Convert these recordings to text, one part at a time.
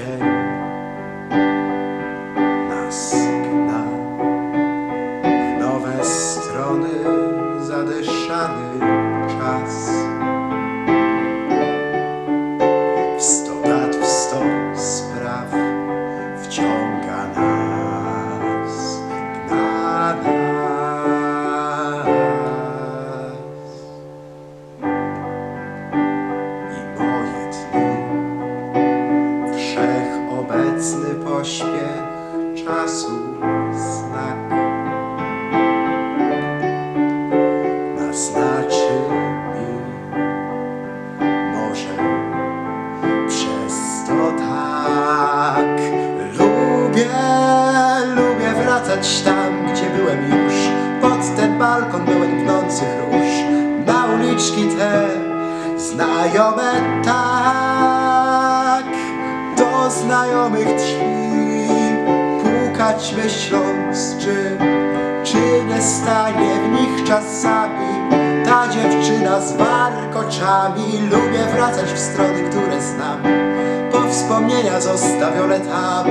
Yeah. czasu znak. Naznaczy mi może przez to tak. Lubię, lubię wracać tam, gdzie byłem już. Pod ten balkon byłem pnących róż. Na uliczki te znajome tak. Do znajomych drzwi. Myśląc, czy Czy nie stanie w nich czasami Ta dziewczyna z warkoczami Lubię wracać w strony, które znam. Po wspomnienia zostawione tam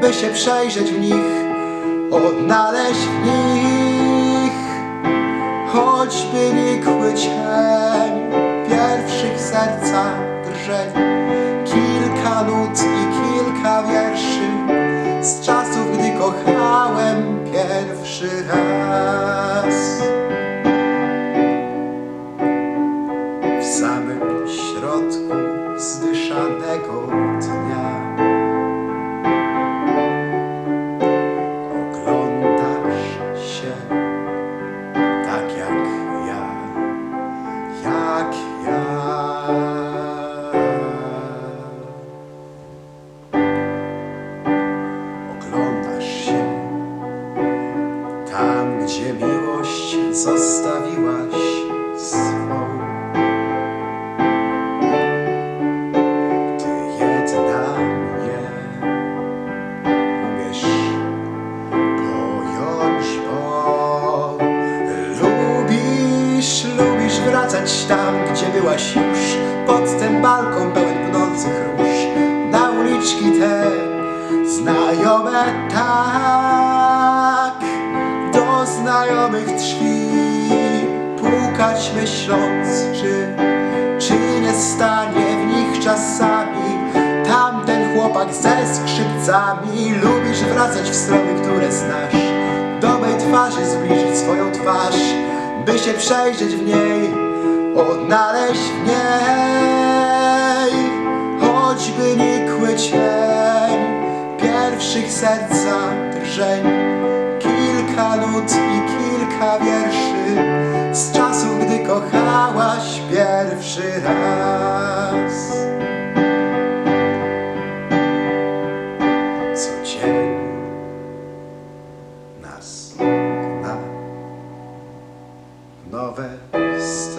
By się przejrzeć w nich Odnaleźć w nich should have. Pod ten balkon pełen pnących róż na uliczki te znajome tak. Do znajomych drzwi pukać myśląc, czy czy nie stanie w nich czasami. Tamten chłopak ze skrzypcami lubisz wracać w strony, które znasz. Do mej twarzy zbliżyć swoją twarz by się przejrzeć w niej odnaleźć w niej choćby nikły cień pierwszych serca drżeń kilka nut i kilka wierszy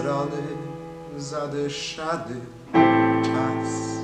strony zadyszany czas.